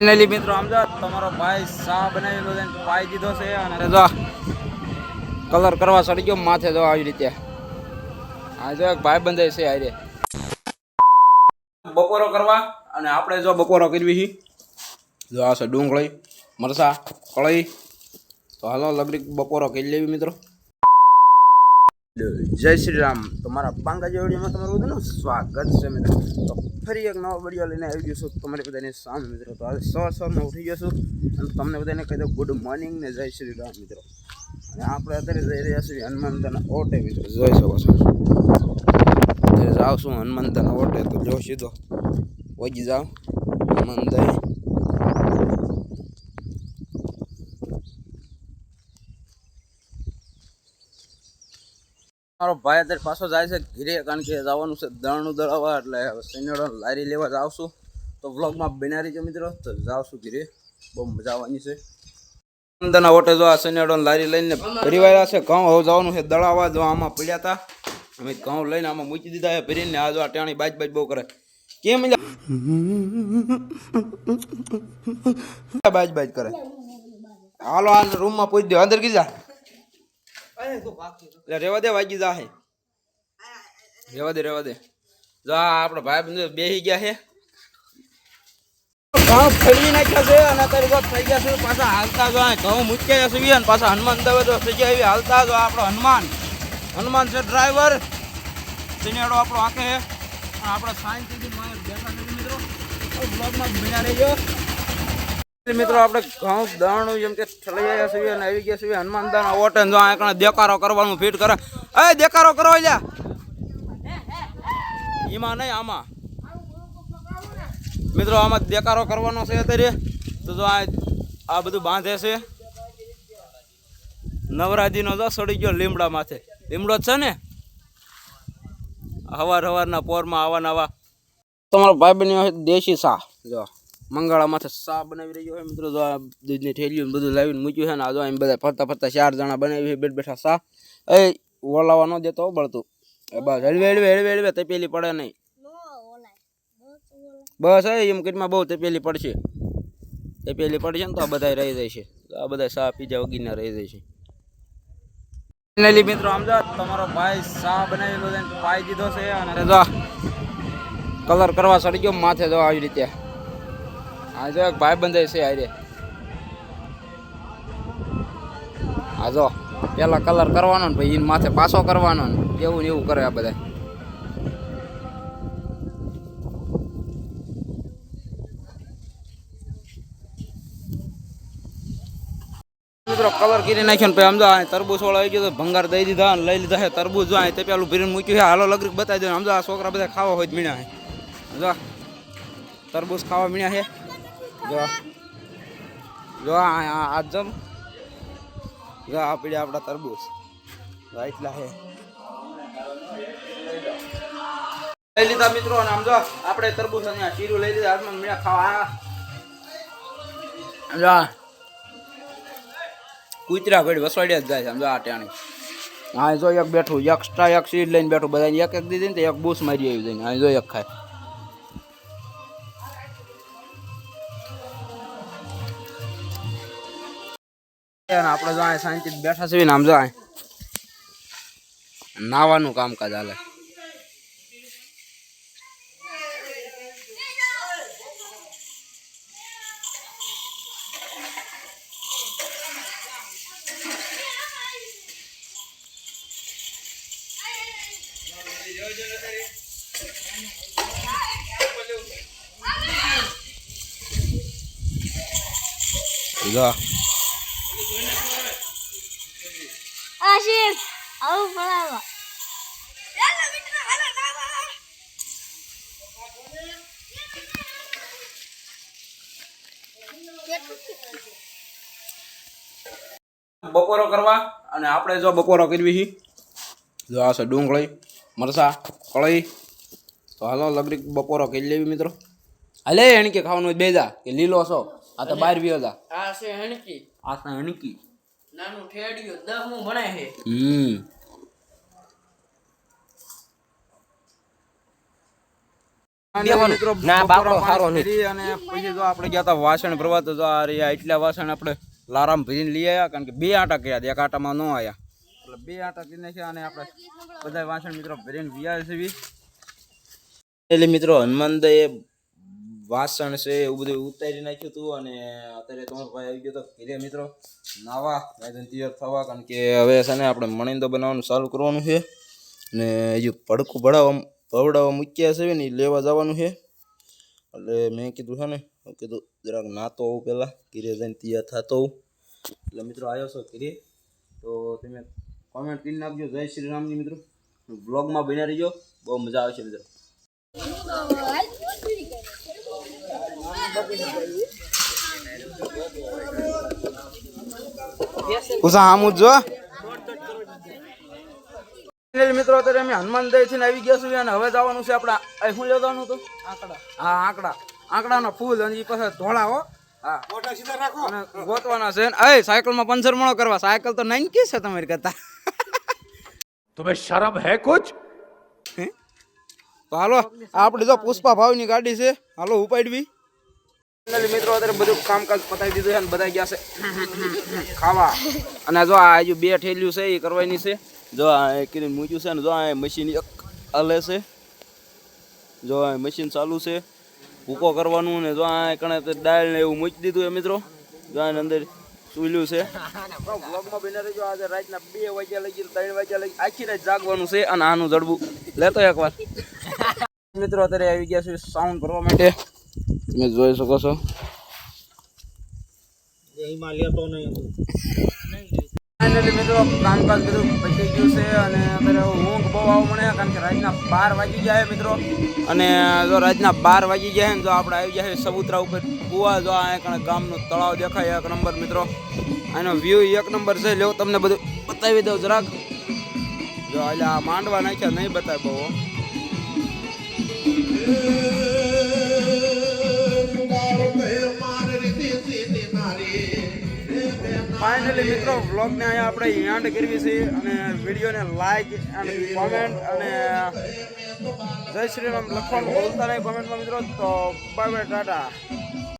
Finally મિત્રો સમજો તમારો ભાઈ શાહ બનાવેલો છે પાઈ દીધો છે અને જો કલર કરવા સડી ગયો માથે જો આવી રીતે. આ જો એક ભાઈ બંધાય છે આરે બપોરો કરવા અને આપણે જો બપોરો કરવી છે. જો આ છે ડુંગળી મરસા કળી તો હાલો લગડી બપોરો કરી લેવી, મિત્રો. જય શ્રી રામ. તમારા પાંગા જેવડીમાં તમારું બધું સ્વાગત છે, મિત્રો. ફરી એક નવો વીડિયો લઈને આવી ગયો છું. તમારી બધાની સામે મિત્રો, તો આજે સવાર સવારમાં ઉઠી ગયો છું અને તમને બધાને કહી દઉં ગુડ મોર્નિંગ ને જય શ્રી રામ મિત્રો. અને આપણે અત્યારે જઈ રહ્યા છીએ હનુમાનતાના ઓટે મિત્રો. જોઈ શકો છો. અત્યારે જાઉં છું હનુમાનતાના ઓટે. તો જો સીધો વગી જાઉં. હનુમાનદાય મારો ભાઈ અત્યારે પાછો જાય છે ઘીરે, કારણ કે જવાનું છે દળનું દળાવવા એટલે શનિવારે લારી લેવા જાવશું તો વ્લોગમાં બિનારી છે મિત્રો, તો જાવશું ઘીરે. બહુ મજા આવવાની છે. અંદરના ઓટે જો આ શનિવારે લારી લઈને પરિવાર છે, ઘઉં હવે જવાનું છે દળાવવા. જો આમાં પડ્યા હતા અમે ઘઉં લઈને આમાં મૂકી દીધા છે ભરીને, આ જો આ ટાણી બાજ બાજ બહુ કરે. કેમ? બાજ બાજ કરે. હાલો આ રૂમમાં પૂછી દો. અંદર કીધા એટલે રેવા દે વાગી જા હે રેવા દે રેવા દે. જો આપણો ભાઈ બંધ બેસી ગયા છે ઘઉં ફરી નાખ્યા છે અને અત્યારે જો થઈ ગયા છે. પાછા હાલતા જો ઘઉં મૂક્યા છે અને પાછા હનુમાન દવે તો થઈ ગયા એવી હાલતા જો આપણો હનુમાન. હનુમાન છે ડ્રાઈવર સિનેડો આપણો આંખે છે. આપણે સાયન્સ બેઠા નથી મિત્રો. બ્લોગમાં બન્યા રહેજો. મિત્રો, આપણે ઘઉં દાણું જેમ કે ઠલાઈ ગયા છીએ અને આવી ગયા છીએ હનુમાન દાણા ઓટે જો આ દેકારો કરવાનું ફીટ કરે. એ દેકારો કરો લ્યા. એમાં નહીં આમાં. મિત્રો, આમાં દેકારો કરવાનો છે અત્યારે. તો જો આ આ બધું બાંધે છે. નવરાજીનો જો સડી ગયો લીમડા માથે. લીમડો છે ને? હવાર હવારના પોરમાં આવા નવા તમારો ભાઈ બન્યો દેશી શાહ. જો. મંગાળા માથે સા બનાવી રહ્યો છે મિત્રો? જો આ દૂધની થેલીઓ ને બધું લાવીને મૂક્યું છે ને આ જો એમ બધા ફરતા ફરતા ચાર જણા બનાવી છે બેઠ બેઠા સા એ ઓલાવા ન દેતો બળતું. એ બસ હળવે હળવે હળવે હળવે તપેલી પડે નહીં. બસ એ એમ કરીમાં બહુ તપેલી પડશે. તપેલી પડશે ને તો આ બધા રહી જાય છે. આ બધા સા પીજા વગીને રહી જાય છે. ફાઇનલી મિત્રો આમ જો તમારો ભાઈ સા બનાવેલો છે ને પાઈ દીધો છે અને જો કલર કરવા સડી ગયો માથે જો આવી રીતે. આ જો એક ભાઈ બંધ છે આજે આ જો, પેલા કલર કરવાનો ને ભાઈ માથે પાછો કરવાનો ને એવું ને એવું કરે આ બધા મિત્રો કલર કરી નાખ્યો ને પછી સમજો આ તરબૂચ વાળો આવી ગયો તો ભંગાર દઈ દીધા અને લઈ લીધા છે તરબૂચ. જો તે પેલું ભરીને મૂક્યું છે. હાલો લગરી બતાવી દો સમજો આ છોકરા બધા ખાવા હોય જ મીણ્યા છે. જો તરબૂચ ખાવા મીણ્યા છે. જો. જો, આ જમ. જો, આ પીડ્યા તરબૂચ. એટલા લઈ લીધા મિત્રો આમ જો, આપણે તરબૂચ અહીંયા શીરું લઈ લીધા. હાથમાં મીણા ખાવા આમ જો કૂતરા ઘડી વસવાડ્યા જ જાય છે. સમજો આ ટાણી. હા જો, એક બેઠું એક્સ્ટ્રા એક સીટ લઈને બેઠું. બધાને એક એક દીધી ને એક બૂસ મારી આવી જઈને. હા જો, એક ખાય. અને આપણે જો અહીં શાંતિ બેઠા છીએ ને આમ જો અહીં નાવાનું કામકાજ હાલે. જો. આશિષ. આવું પડાવો બપોરો કરવા અને આપણે જો બપોરો કરવી છે જો આ છે ડુંગળી મરસા કળી. તો હાલો લગડી બપોરો કરી લેવી મિત્રો. હાલે એણી કે ખાવાનું બેજા કે લીલો છો? આ તો બાર વ્યો હતા આ છે હણકી આ છે એણીકી. નાનું ઠેડિયું દહમું ભણે છે. હમ. મિત્રો ના, બપોરા બાપડો નહીં. અને પછી જો આપણે ગયા હતા વાસણ ભરવા તો જો આ રહ્યા એટલા વાસણ આપણે લારામ ભરીને લઈ આવ્યા કારણ કે બે આટા કર્યા એક આટામાં ન આવ્યા એટલે બે આટા કરી નાખ્યા અને આપણે બધા વાસણ મિત્રો ભરીને વ્યાજ છે એટલે મિત્રો હનુમાનદાએ વાસણ છે એવું બધું ઉતારી નાખ્યું હતું અને અત્યારે તમારો ભાઈ આવી ગયો તો ઘરે મિત્રો નાવા નાઈને તૈયાર થવા. કારણ કે હવે છે ને આપણે મણિંદો બનાવવાનું ચાલુ કરવાનું છે અને હજુ પડકું ભડાવવા ભવડાવવા મૂક્યા છે ને એ લેવા જવાનું છે. એટલે મેં કીધું છે ને કીધું જરાક નાતો આવું પહેલાં, ઘરે જઈને તૈયાર થતો હોઉં એટલે મિત્રો આવ્યો છો ઘરે, તો તમે કોમેન્ટ કરી નાખજો. જય શ્રી રામજી મિત્રો. બ્લોગમાં બન્યા રહીજો. બહુ મજા આવશે મિત્રો. કુસા હામુ જો મિત્રો અત્યારે અમે હનુમાન દયથી આવી ગયા છીએ અને હવે જવાનું છે આપડા શું લેવાનું હતું? આંકડા. હા આંકડા. આંકડાના ફૂલ અને એ પાછા ધોળા હો. ગોતવાના છે. એ સાયકલમાં પંચર મણો કરવા. સાયકલ તો નાઈન કે છે તમારી કરતા. તમે શરમ હે કુછ? તો હાલો આપડી તો પુષ્પા ભાવની ગાડી છે. હાલો ઉપાડવી. મિત્રો અત્યારે બધું કામકાજ પતાવી દીધું છે અને બધા ગયા છે. ખાવા. અને જો આ હજુ બે ઠેલ્યું છે એ કરવાની છે. જો આ કરીને મૂક્યું છે ને જો આ મશીન એક હલે છે. જો આ મશીન ચાલુ છે. ભૂકો કરવાનું ને જો આ કણે દાળ ને એવું મૂકી દીધું એ મિત્રો. જો આની અંદર ચૂલ્યું છે. બ્લોગમાં બને રહેજો. આજે રાતના બે વાગ્યા લગી ત્રણ વાગ્યા લગી આખી રાત જાગવાનું છે અને આનું જડબું લેતો એકવાર. મિત્રો અત્યારે આવી ગયા છે સાઉન્ડ ભરવા માટે. તમે જોઈ શકો છો. મિત્રો કામકાજ બધું પતી ગયું છે અને અત્યારે ઊંઘ બહુ આવ મને કારણ કે રાતના બાર વાગી જાય મિત્રો. અને જો રાતના બાર વાગી ગયા ને જો આપણે આવી જાય છે ઉપર. કુવા જો આ કણે ગામનું તળાવ દેખાય એક નંબર મિત્રો. આનો વ્યૂ એક નંબર છે. લેવું તમને બધું બતાવી દઉં જરાક. જો એટલે આ માંડવા નાખ્યા નહીં બતાવી બહુ. ફાઇનલી મિત્રો વ્લોગને અહીંયા આપણે એન્ડ કરવી છે અને વિડીયોને લાઈક એન્ડ કોમેન્ટ અને જય શ્રી રામ લખવાનું બોલતા નહીં કોમેન્ટમાં મિત્રો, તો બાય બાય ટાટા.